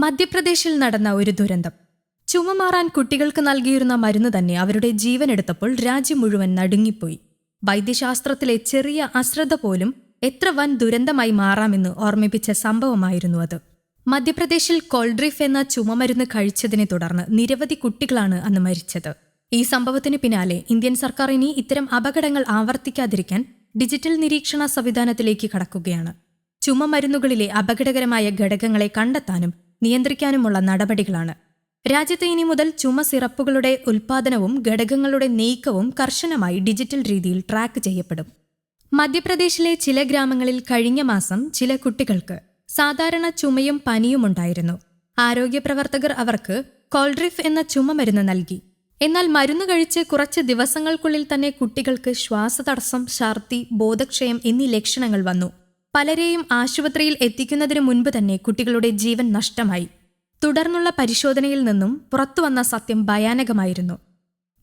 മധ്യപ്രദേശിൽ നടന്ന ഒരു ദുരന്തം. ചുമ മാറാൻ കുട്ടികൾക്ക് നൽകിയിരുന്ന മരുന്ന് തന്നെ അവരുടെ ജീവനെടുത്തപ്പോൾ രാജ്യം മുഴുവൻ നടുങ്ങിപ്പോയി. വൈദ്യശാസ്ത്രത്തിലെ ചെറിയ അശ്രദ്ധ പോലും എത്ര വൻ ദുരന്തമായി മാറാമെന്ന് ഓർമ്മിപ്പിച്ച സംഭവമായിരുന്നു അത്. മധ്യപ്രദേശിൽ കോൾഡ്രിഫ് എന്ന ചുമമരുന്ന് കഴിച്ചതിനെ തുടർന്ന് നിരവധി കുട്ടികളാണ് അന്ന് മരിച്ചത്. ഈ സംഭവത്തിന് പിന്നാലെ ഇന്ത്യൻ സർക്കാർ ഇനി ഇത്തരം അപകടങ്ങൾ ആവർത്തിക്കാതിരിക്കാൻ ഡിജിറ്റൽ നിരീക്ഷണ സംവിധാനത്തിലേക്ക് കടക്കുകയാണ്. ചുമമരുന്നുകളിലെ അപകടകരമായ ഘടകങ്ങളെ കണ്ടെത്താനും നിയന്ത്രിക്കാനുമുള്ള നടപടികളാണ്. രാജ്യത്ത് ഇനി മുതൽ ചുമ സിറപ്പുകളുടെ ഉൽപാദനവും ഘടകങ്ങളുടെ നീക്കവും കർശനമായി ഡിജിറ്റൽ രീതിയിൽ ട്രാക്ക് ചെയ്യപ്പെടും. മധ്യപ്രദേശിലെ ചില ഗ്രാമങ്ങളിൽ കഴിഞ്ഞ മാസം ചില കുട്ടികൾക്ക് സാധാരണ ചുമയും പനിയും ഉണ്ടായിരുന്നു. ആരോഗ്യപ്രവർത്തകർ അവർക്ക് കോൾഡ്രിഫ് എന്ന ചുമ മരുന്ന് നൽകി. എന്നാൽ മരുന്ന് കഴിച്ച് കുറച്ച് ദിവസങ്ങൾക്കുള്ളിൽ തന്നെ കുട്ടികൾക്ക് ശ്വാസതടസ്സം ഛർദി ബോധക്ഷയം എന്നീ ലക്ഷണങ്ങൾ വന്നു. പലരെയും ആശുപത്രിയിൽ എത്തിക്കുന്നതിനു മുൻപ് തന്നെ കുട്ടികളുടെ ജീവൻ നഷ്ടമായി. തുടർന്നുള്ള പരിശോധനയിൽ നിന്നും പുറത്തുവന്ന സത്യം ഭയാനകമായിരുന്നു.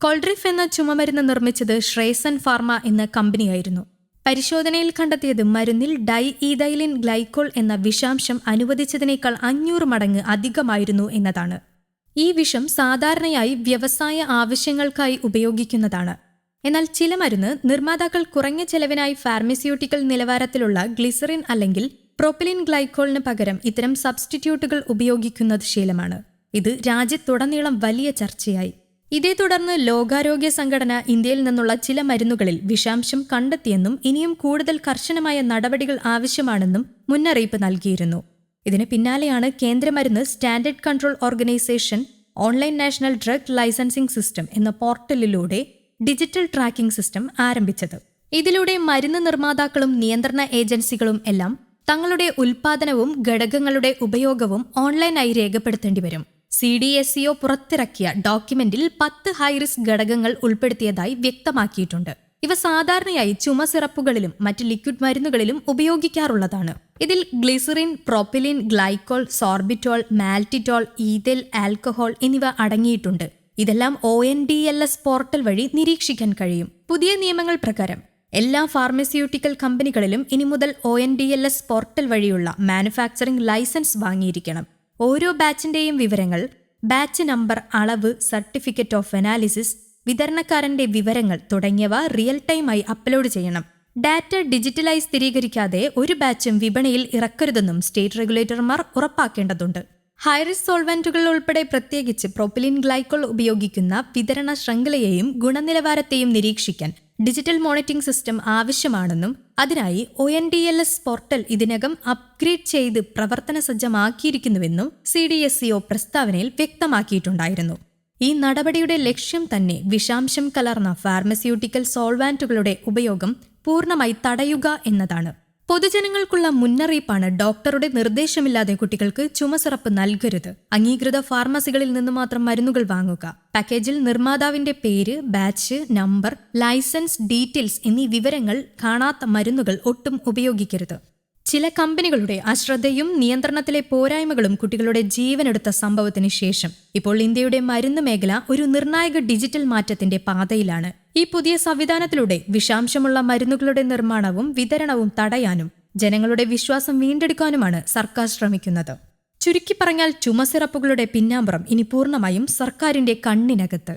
കോൾഡ്രിഫ് എന്ന ചുമമരുന്ന് നിർമ്മിച്ചത് ശ്രേസൻ ഫാർമ എന്ന കമ്പനിയായിരുന്നു. പരിശോധനയിൽ കണ്ടെത്തിയത് മരുന്നിൽ ഡൈ ഈതൈലിൻ ഗ്ലൈക്കോൾ എന്ന വിഷാംശം അനുവദിച്ചതിനേക്കാൾ അഞ്ഞൂറ് മടങ്ങ് അധികമായിരുന്നു എന്നതാണ്. ഈ വിഷം സാധാരണയായി വ്യവസായ ആവശ്യങ്ങൾക്കായി ഉപയോഗിക്കുന്നതാണ്. എന്നാൽ ചില മരുന്ന് നിർമ്മാതാക്കൾ കുറഞ്ഞ ചെലവിനായി ഫാർമസ്യൂട്ടിക്കൽ നിലവാരത്തിലുള്ള ഗ്ലിസറിൻ അല്ലെങ്കിൽ പ്രൊപ്പിലിൻ ഗ്ലൈക്കോളിന് പകരം ഇത്തരം സബ്സ്റ്റിറ്റ്യൂട്ടുകൾ ഉപയോഗിക്കുന്നത് ശീലമാണ്. ഇത് രാജ്യത്തുടനീളം വലിയ ചർച്ചയായി. ഇതേ തുടർന്ന് ലോകാരോഗ്യ സംഘടന ഇന്ത്യയിൽ നിന്നുള്ള ചില മരുന്നുകളിൽ വിഷാംശം കണ്ടെത്തിയെന്നും ഇനിയും കൂടുതൽ കർശനമായ നടപടികൾ ആവശ്യമാണെന്നും മുന്നറിയിപ്പ് നൽകിയിരുന്നു. ഇതിന് പിന്നാലെയാണ് കേന്ദ്ര മരുന്ന് standard control organisation online national drug licensing system എന്ന പോർട്ടലിലൂടെ ഡിജിറ്റൽ ട്രാക്കിംഗ് സിസ്റ്റം ആരംഭിച്ചത്. ഇതിലൂടെ മരുന്ന് നിർമ്മാതാക്കളും നിയന്ത്രണ ഏജൻസികളും എല്ലാം തങ്ങളുടെ ഉൽപാദനവും ഘടകങ്ങളുടെ ഉപയോഗവും ഓൺലൈനായി രേഖപ്പെടുത്തേണ്ടി വരും. സി ഡി എസ് സിഒ പുറത്തിറക്കിയ ഡോക്യുമെന്റിൽ പത്ത് ഹൈറിസ്ക് ഘടകങ്ങൾ ഉൾപ്പെടുത്തിയതായി വ്യക്തമാക്കിയിട്ടുണ്ട്. ഇവ സാധാരണയായി ചുമ സിറപ്പുകളിലും മറ്റ് ലിക്വിഡ് മരുന്നുകളിലും ഉപയോഗിക്കാറുള്ളതാണ്. ഇതിൽ glycerin propylene glycol sorbitol maltitol ethyl alcohol എന്നിവ അടങ്ങിയിട്ടുണ്ട്. ഇതെല്ലാം O N D L S portal വഴി നിരീക്ഷിക്കാൻ കഴിയും. പുതിയ നിയമങ്ങൾ പ്രകാരം എല്ലാ ഫാർമസ്യൂട്ടിക്കൽ കമ്പനികളിലും ഇനി മുതൽ O N D L S portal വഴിയുള്ള മാനുഫാക്ചറിംഗ് ലൈസൻസ് വാങ്ങിയിരിക്കണം. ഓരോ ബാച്ചിന്റെയും വിവരങ്ങൾ ബാച്ച് നമ്പർ അളവ് സർട്ടിഫിക്കറ്റ് ഓഫ് അനാലിസിസ് വിതരണക്കാരന്റെ വിവരങ്ങൾ തുടങ്ങിയവ റിയൽ ടൈമായി അപ്ലോഡ് ചെയ്യണം. ഡാറ്റ ഡിജിറ്റലായി സ്ഥിരീകരിക്കാതെ ഒരു ബാച്ചും വിപണിയിൽ ഇറക്കരുതെന്നും സ്റ്റേറ്റ് റെഗുലേറ്റർമാർ ഉറപ്പാക്കേണ്ടതുണ്ട്. ഹൈറിസ് സോൾവെന്റുകൾ ഉൾപ്പെടെ പ്രത്യേകിച്ച് പ്രൊപ്പിലിൻ ഗ്ലൈക്കോൾ ഉപയോഗിക്കുന്ന വിതരണ ശൃംഖലയെയും ഗുണനിലവാരത്തെയും നിരീക്ഷിക്കാൻ ഡിജിറ്റൽ മോണിറ്ററിംഗ് സിസ്റ്റം ആവശ്യമാണെന്നും അതിനായി O N D L S portal ഇതിനകം അപ്ഗ്രേഡ് ചെയ്ത് പ്രവർത്തന സജ്ജമാക്കിയിരിക്കുന്നുവെന്നും C D S C O പ്രസ്താവനയിൽ വ്യക്തമാക്കിയിട്ടുണ്ടായിരുന്നു. ഈ നടപടിയുടെ ലക്ഷ്യം തന്നെ വിഷാംശം കലർന്ന ഫാർമസ്യൂട്ടിക്കൽ സോൾവാന്റുകളുടെ ഉപയോഗം പൂർണമായി തടയുക എന്നതാണ്. പൊതുജനങ്ങൾക്കുള്ള മുന്നറിയിപ്പാണ് ഡോക്ടറുടെ നിർദ്ദേശമില്ലാതെ കുട്ടികൾക്ക് ചുമസിറപ്പ് നൽകരുത്. അംഗീകൃത ഫാർമസികളിൽ നിന്ന് മാത്രം മരുന്നുകൾ വാങ്ങുക. പാക്കേജിൽ നിർമ്മാതാവിന്റെ പേര് ബാച്ച് നമ്പർ ലൈസൻസ് ഡീറ്റെയിൽസ് എന്നീ വിവരങ്ങൾ കാണാത്ത മരുന്നുകൾ ഒട്ടും ഉപയോഗിക്കരുത്. ചില കമ്പനികളുടെ അശ്രദ്ധയും നിയന്ത്രണത്തിലെ പോരായ്മകളും കുട്ടികളുടെ ജീവനെടുത്ത സംഭവത്തിന് ശേഷം. ഇപ്പോൾ ഇന്ത്യയുടെ മരുന്ന് മേഖല ഒരു നിർണായക ഡിജിറ്റൽ മാറ്റത്തിന്റെ പാതയിലാണ്. ഈ പുതിയ സംവിധാനത്തിലൂടെ വിഷാംശമുള്ള മരുന്നുകളുടെ നിർമ്മാണവും വിതരണവും തടയാനും ജനങ്ങളുടെ വിശ്വാസം വീണ്ടെടുക്കാനുമാണ് സർക്കാർ ശ്രമിക്കുന്നത്. ചുരുക്കി പറഞ്ഞാൽ ചുമസിറപ്പുകളുടെ പിന്നാമ്പുറം ഇനി പൂർണമായും സർക്കാരിന്റെ കണ്ണിനകത്ത്.